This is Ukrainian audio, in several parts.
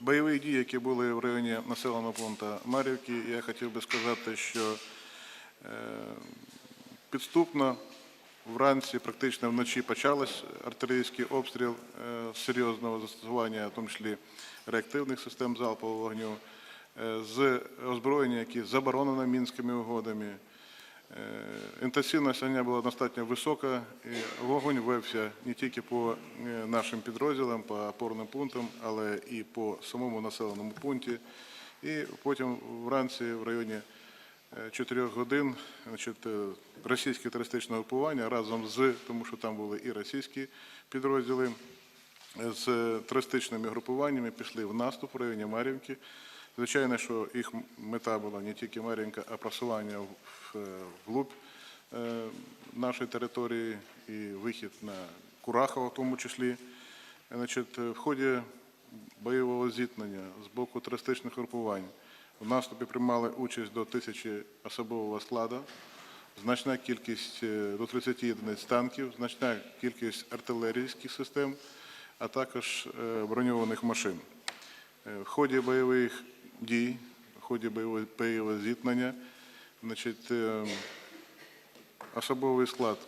бойові дії, які були в районі населеного пункту Мар'ївки, я хотів би сказати, що е, підступно вранці, практично вночі почався артилерійський обстріл е, серйозного застосування, в тому числі реактивних систем залпового вогню, е, з озброєння, які заборонено мінськими угодами. Інтенсивність огня була достатньо висока, і вогонь вевся не тільки по е, нашим підрозділам, по опорним пунктам, але і по самому населеному пункті. І потім вранці в районі 4 годин значить, російське терористичне групування разом з, тому що там були і російські підрозділи, з терористичними групуваннями пішли в наступ в районі Мар'їнки. Звичайно, що їх мета була не тільки Мар'їнка, а просування в- в- вглубь е, нашої території і вихід на Курахово в тому числі. Значить, в ході бойового зіткнення з боку терористичних групувань в наступі приймали участь до тисячі особового складу, значна кількість е, до 30 одиниць танків, значна кількість артилерійських систем, а також е, броньованих машин. В ході бойових дій, в ході бойового зіткнення, значить, е, особовий склад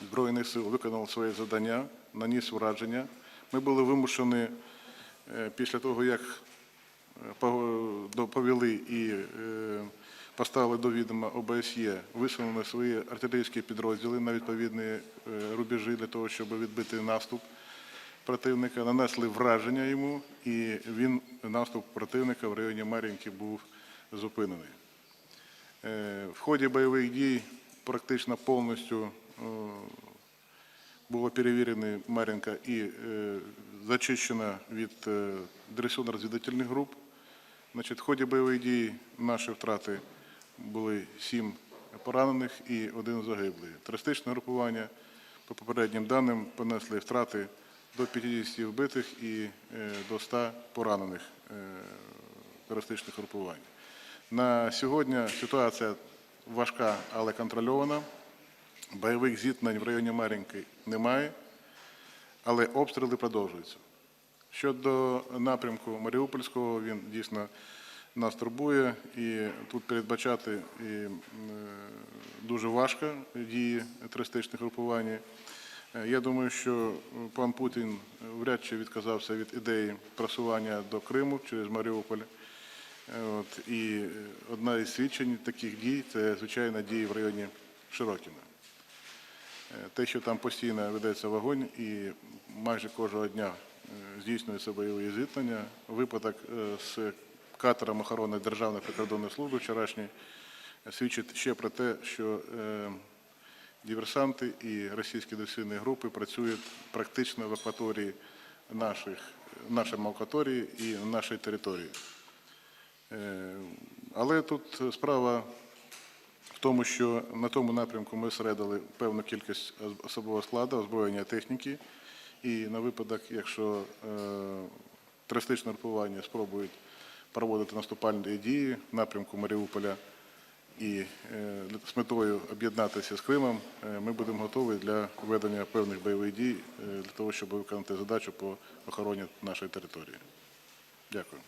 Збройних сил виконав своє завдання, наніс враження. Ми були вимушені е, після того, як е, доповіли і поставили до відома ОБСЄ, висунули свої артилерійські підрозділи на відповідні рубежі для того, щоб відбити наступ противника, нанесли враження йому, і він, наступ противника в районі Мар'їнки був зупинений. Е, В ході бойових дій практично повністю е, було перевірено Мар'їнка і е, зачищена від диверсійно-розвідувальних груп. Значить, в ході бойових дій наші втрати були сім поранених і один загиблий. Терористичне групування, по попереднім даним, понесли втрати до 50 вбитих і е, до 100 поранених е, терористичних групувань. На сьогодні ситуація важка, але контрольована. Бойових зіткнень в районі Мар'їнки немає, але обстріли продовжуються. Щодо напрямку Маріупольського, він дійсно нас турбує, і тут передбачати е, дуже важко дії терористичних групувань. Е, Я думаю, що пан Путін вряд чи відказався від ідеї просування до Криму через Маріуполь. Е, От, і е, одна із свідчень таких дій це, звичайно, дії в районі Широкіна. Е, Те, що там постійно ведеться вогонь і майже кожного дня е, здійснюється бойові зіткнення. Випадок е, з катером охорони Державної прикордонної служби вчорашній е, свідчить ще про те, що е, диверсанти і російські диверсійні групи працюють практично в акваторії наших, в нашому акваторії і в нашій території. Е, Але тут справа в тому, що на тому напрямку ми зсередили певну кількість особового складу, озброєння техніки, і на випадок, якщо е, терористичне групування спробують проводити наступальні дії в напрямку Маріуполя і е, з метою об'єднатися з Кримом, е, ми будемо готові для ведення певних бойових дій е, для того, щоб виконати задачу по охороні нашої території. Дякую.